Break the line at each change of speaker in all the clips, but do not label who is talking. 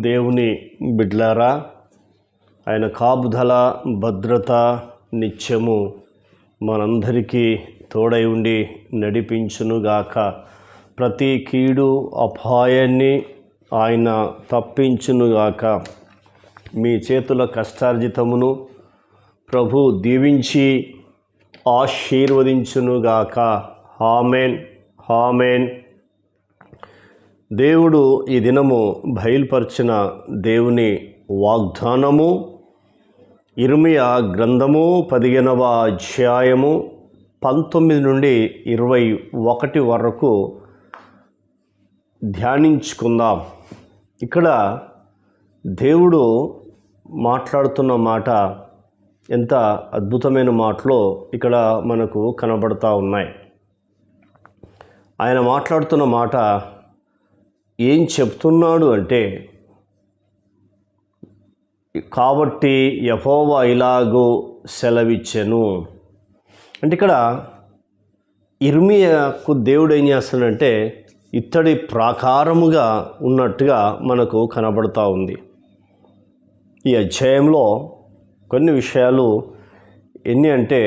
దేవుని బిడ్లారా ఆయన కాపుదల భద్రత నిత్యము మనందరికీ తోడై ఉండి నడిపించునుగాక. ప్రతి కీడు అపాయాన్ని ఆయన తప్పించునుగాక. మీ చేతుల కష్టార్జితమును ప్రభు దీవించి ఆశీర్వదించునుగాక. హామెన్ హామెన్ దేవుడు ఈ దినము బయలుపరిచిన దేవుని వాగ్దానము ఇర్మియా గ్రంథము పదిహేనవ అధ్యాయము పంతొమ్మిది నుండి ఇరవై ఒకటి వరకు ధ్యానించుకుందాం. ఇక్కడ దేవుడు మాట్లాడుతున్న మాట ఎంత అద్భుతమైన మాటలో ఇక్కడ మనకు కనబడతా ఉన్నాయి. ఆయన మాట్లాడుతున్న మాట ఏం చెప్తున్నాడు అంటే కాబట్టి యహోవా ఇలాగో సెలవిచ్చెను. అంటే ఇక్కడ ఇర్మియాకు దేవుడు ఏం చేస్తాడంటే ఇత్తడి ప్రాకారముగా ఉన్నట్టుగా మనకు కనబడుతూ ఉంది. ఈ అధ్యాయంలో కొన్ని విషయాలు ఎన్ని అంటే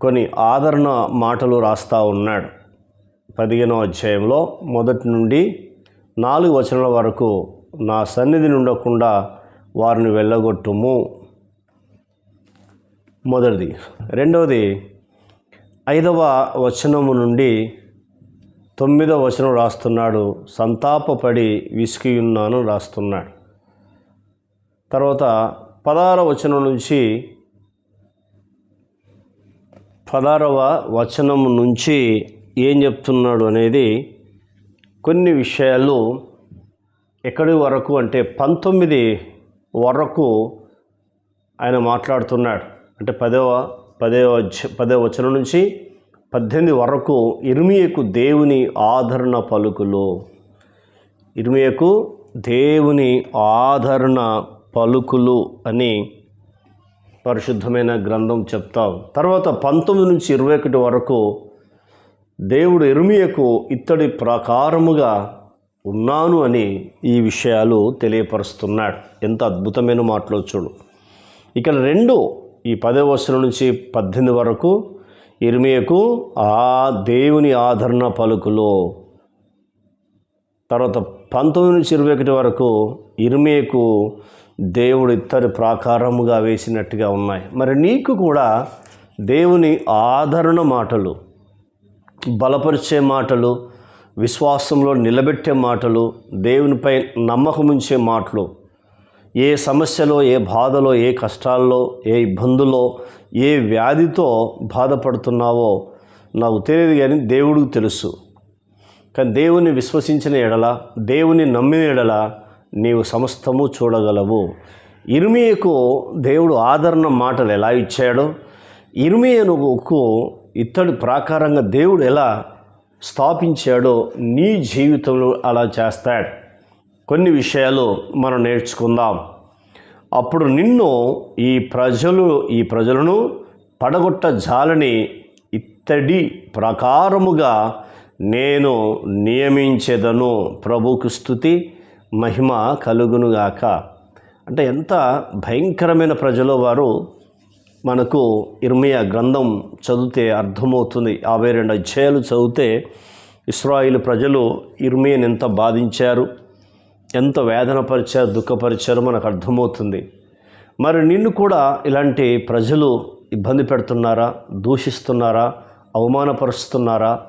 కొన్ని ఆదరణ మాటలు రాస్తూ ఉన్నాడు. పదిహేనో అధ్యాయంలో మొదటి నుండి నాలుగు వచనాల వరకు నా సన్నిధి ఉండకుండా వారిని వెళ్ళగొట్టుము. మొదటిది. రెండవది ఐదవ వచనము నుండి తొమ్మిదవ వచనం రాస్తున్నాడు. సంతాపపడి విసిగియున్నాను రాస్తున్నాడు. తర్వాత పదహార వచనం నుంచి పదహారవ వచనం నుంచి ఏం చెప్తున్నాడు అనేది కొన్ని విషయాలు ఎక్కడి వరకు అంటే పంతొమ్మిది వరకు ఆయన మాట్లాడుతున్నాడు. అంటే పదవ పదవ పదవ వచనం నుంచి పద్దెనిమిది వరకు ఇర్మియకు దేవుని ఆదరణ పలుకులు. ఇర్మియకు దేవుని ఆదరణ పలుకులు అని పరిశుద్ధమైన గ్రంథం చెప్తాం. తర్వాత పంతొమ్మిది నుంచి ఇరవై ఒకటి వరకు దేవుడు ఎరుమియకు ఇత్తడి ప్రకారముగా ఉన్నాను అని ఈ విషయాలు తెలియపరుస్తున్నాడు. ఎంత అద్భుతమైన మాటలో చూడు. ఇక్కడ రెండు ఈ పదవసరం వచనం నుంచి పద్దెనిమిది వరకు ఇర్మియకు ఆ దేవుని ఆదరణ పలుకులో తర్వాత పంతొమ్మిది నుంచి ఇరవై ఒకటి వరకు ఇర్మియకు దేవుడు ఇత్తడి ప్రాకారముగా వేసినట్టుగా ఉన్నాయి. మరి నీకు కూడా దేవుని ఆదరణ మాటలు బలపరిచే మాటలు విశ్వాసంలో నిలబెట్టే మాటలు దేవునిపై నమ్మకం ఉంచే మాటలు. ఏ సమస్యలో ఏ బాధలో ఏ కష్టాల్లో ఏ ఇబ్బందులో ఏ వ్యాధితో బాధపడుతున్నావో నాకు తెలియదు కానీ దేవుడికి తెలుసు. కానీ దేవుని విశ్వసించిన ఎడల దేవుని నమ్మిన ఎడల నీవు సమస్తము చూడగలవు. ఇర్మియకు దేవుడు ఆదరణ మాటలు ఎలా ఇచ్చాడో? ఇర్మియనుకు ఇత్తడి ప్రాకారంగా దేవుడు ఎలా స్థాపించాడో నీ జీవితంలో అలా చేస్తాడు. కొన్ని విషయాలు మనం నేర్చుకుందాం. అప్పుడు నిన్ను ఈ ప్రజలు ఈ ప్రజలను పడగొట్ట జాలని ఇత్తడి ప్రకారముగా నేను నియమించేదను. ప్రభుకు స్థుతి మహిమ కలుగునుగాక. అంటే ఎంత భయంకరమైన ప్రజలు వారు మనకు ఇర్మియా గ్రంథం చదివితే అర్థమవుతుంది. యాభై రెండు అధ్యాయాలు చదివితే ఇస్రాయిల్ ప్రజలు ఇర్మియని ఎంత బాధించారు ఎంత వేదనపరిచారు దుఃఖపరిచారో మనకు అర్థమవుతుంది. మరి నిన్ను కూడా ఇలాంటి ప్రజలు ఇబ్బంది పెడుతున్నారా దూషిస్తున్నారా అవమానపరుస్తున్నారా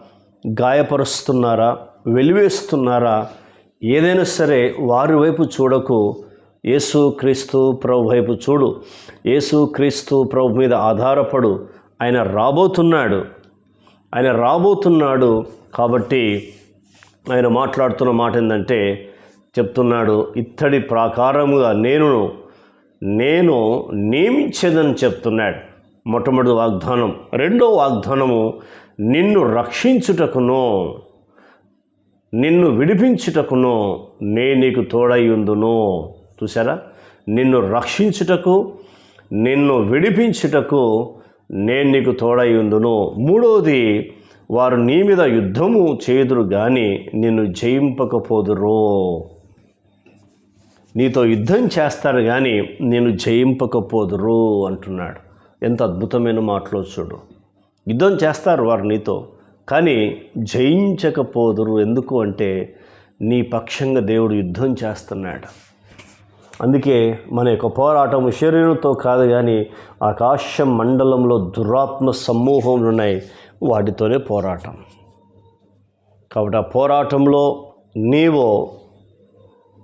గాయపరుస్తున్నారా వెలివేస్తున్నారా? ఏదైనా సరే వారి వైపు చూడకు యేసు క్రీస్తు ప్రభు వైపు చూడు. యేసు క్రీస్తు ప్రభు మీద ఆధారపడు. ఆయన రాబోతున్నాడు. ఆయన రాబోతున్నాడు కాబట్టి ఆయన మాట్లాడుతున్న మాట ఏంటంటే చెప్తున్నాడు ఇత్తడి ప్రాకారముగా నేను నేను నియమించేదని చెప్తున్నాడు. మొట్టమొదటి వాగ్దానం. రెండో వాగ్దానము నిన్ను రక్షించుటకును నిన్ను విడిపించుటకును నే నీకు తోడయ్యుందును చూసారా నిన్ను రక్షించుటకు నిన్ను విడిపించుటకు నేను నీకు తోడై ఉందును మూడోది వారు నీ మీద యుద్ధము చేదురు కానీ నిన్ను జయింపకపోదురు. నీతో యుద్ధం చేస్తారు కానీ నేను జయింపకపోదురు అంటున్నాడు. ఎంత అద్భుతమైన మాటలో చూడు. యుద్ధం చేస్తారు వారు నీతో కానీ జయించకపోదురు. ఎందుకు అంటే నీ పక్షంగా దేవుడు యుద్ధం చేస్తున్నాడు. అందుకే మన యొక్క పోరాటం శరీరంతో కాదు కానీ ఆకాశ మండలంలో దురాత్మ సమూహంలు ఉన్నాయి. వాటితోనే పోరాటం. కాబట్టి ఆ పోరాటంలో నీవు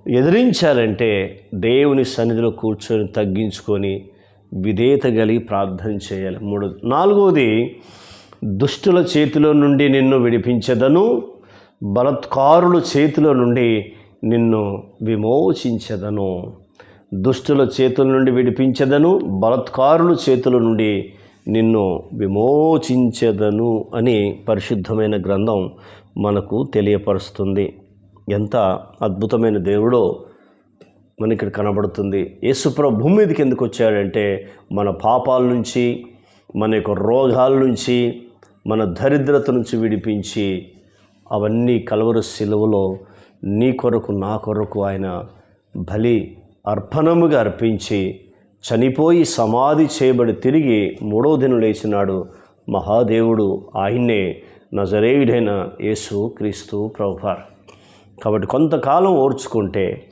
ఎదిరించాలంటే దేవుని సన్నిధిలో కూర్చొని తగ్గించుకొని విధేయత కలిగి ప్రార్థన చేయాలి. మూడు నాలుగవది దుష్టుల చేతిలో నుండి నిన్ను విడిపించదను. బలత్కారుల చేతిలో నుండి నిన్ను విమోచించదను. దుష్టుల చేతుల నుండి విడిపించదను బలత్కారుల చేతుల నుండి నిన్ను విమోచించదను అని పరిశుద్ధమైన గ్రంథం మనకు తెలియపరుస్తుంది. ఎంత అద్భుతమైన దేవుడో మనకి ఇక్కడ కనబడుతుంది యేసుప్రభు భూమి మీదకి ఎందుకు వచ్చాడంటే మన పాపాల నుంచి మన యొక్క రోగాల నుంచి మన దరిద్రత నుంచి విడిపించి అవన్నీ కలవరు సిలువలో నీ కొరకు నా కొరకు ఆయన బలి అర్పణముగా అర్పించి చనిపోయి సమాధి చేయబడి తిరిగి మూడో దినం లేచినాడు మహాదేవుడు. ఆయన్నే నజరేయుడైన యేసు క్రీస్తు ప్రభువార్. కాబట్టి కొంతకాలం ఓర్చుకుంటే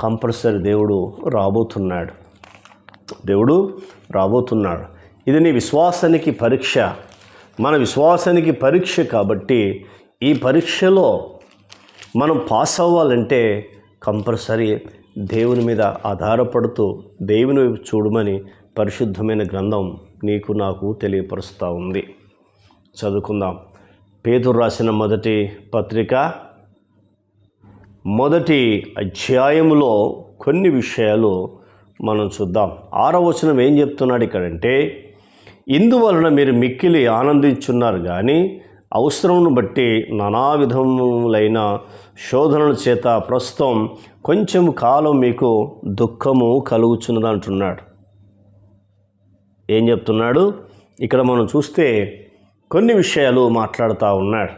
కంపల్సరీ దేవుడు రాబోతున్నాడు. దేవుడు రాబోతున్నాడు. ఇది నీ విశ్వాసానికి పరీక్ష. మన విశ్వాసానికి పరీక్ష కాబట్టి ఈ పరీక్షలో మనం పాస్ అవ్వాలంటే కంపల్సరీ దేవుని మీద ఆధారపడుతూ దేవుని వైపు చూడమని పరిశుద్ధమైన గ్రంథం నీకు నాకు తెలియపరుస్తూ ఉంది. చదువుకుందాం. పేదరు రాసిన మొదటి పత్రిక మొదటి అధ్యాయములో కొన్ని విషయాలు మనం చూద్దాం. ఆరో వచనం ఏం చెప్తున్నాడు ఇక్కడంటే ఇందువలన మీరు మిక్కిలి ఆనందించున్నారు కానీ అవసరమును బట్టి నానా విధములైన శోధనల చేత ప్రస్తుతం కొంచెం కాలం మీకు దుఃఖము కలుగుచున్నది అంటున్నాడు. ఏం చెప్తున్నాడు? ఇక్కడ మనం చూస్తే కొన్ని విషయాలు మాట్లాడుతూ ఉన్నాడు.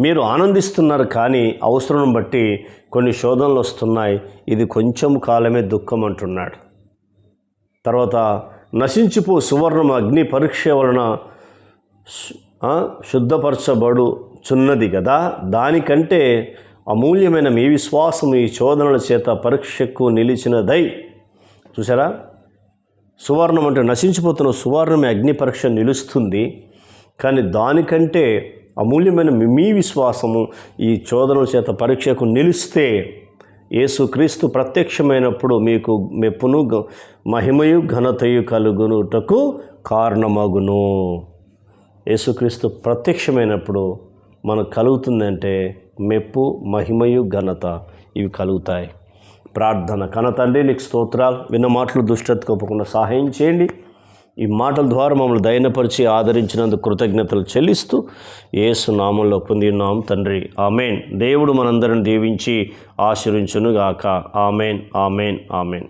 మీరు ఆనందిస్తున్నారు కానీ అవసరం బట్టి కొన్ని శోధనలు వస్తున్నాయి. ఇది కొంచెం కాలమే దుఃఖం అంటున్నాడు. తర్వాత నశించిపో సువర్ణం అగ్ని పరీక్ష వలన శుద్ధపరచబడుచున్నది కదా దానికంటే అమూల్యమైన మీ విశ్వాసం ఈ చోదనల చేత పరీక్షకు నిలిచినదై. చూసారా సువర్ణం అంటే నశించిపోతున్న సువర్ణమే అగ్ని పరీక్ష నిలుస్తుంది. కానీ దానికంటే అమూల్యమైన మీ- విశ్వాసము ఈ చోదనల చేత పరీక్షకు నిలిస్తే యేసుక్రీస్తు ప్రత్యక్షమైనప్పుడు మీకు మెప్పును గ- మహిమయు ఘనతయు కలుగునుటకు కారణమగును. యేసుక్రీస్తు ప్రత్యక్షమైనప్పుడు మనకు కలుగుతుందంటే మెప్పు మహిమయు ఘనత ఇవి కలుగుతాయి. ప్రార్థన కన తండ్రి నీకు స్తోత్రాలు. విన్న మాటలు దుష్టతకోపకుండా సహాయం చేయండి. ఈ మాటల ద్వారా మమ్మల్ని దయనపరిచి ఆదరించినందుకు కృతజ్ఞతలు చెల్లిస్తూ ఏసు నామంలో పొందినాం తండ్రి. ఆమెన్. దేవుడు మనందరిని దీవించి ఆశీర్వించునుగాక. ఆమెన్. ఆమెన్. ఆమెన్.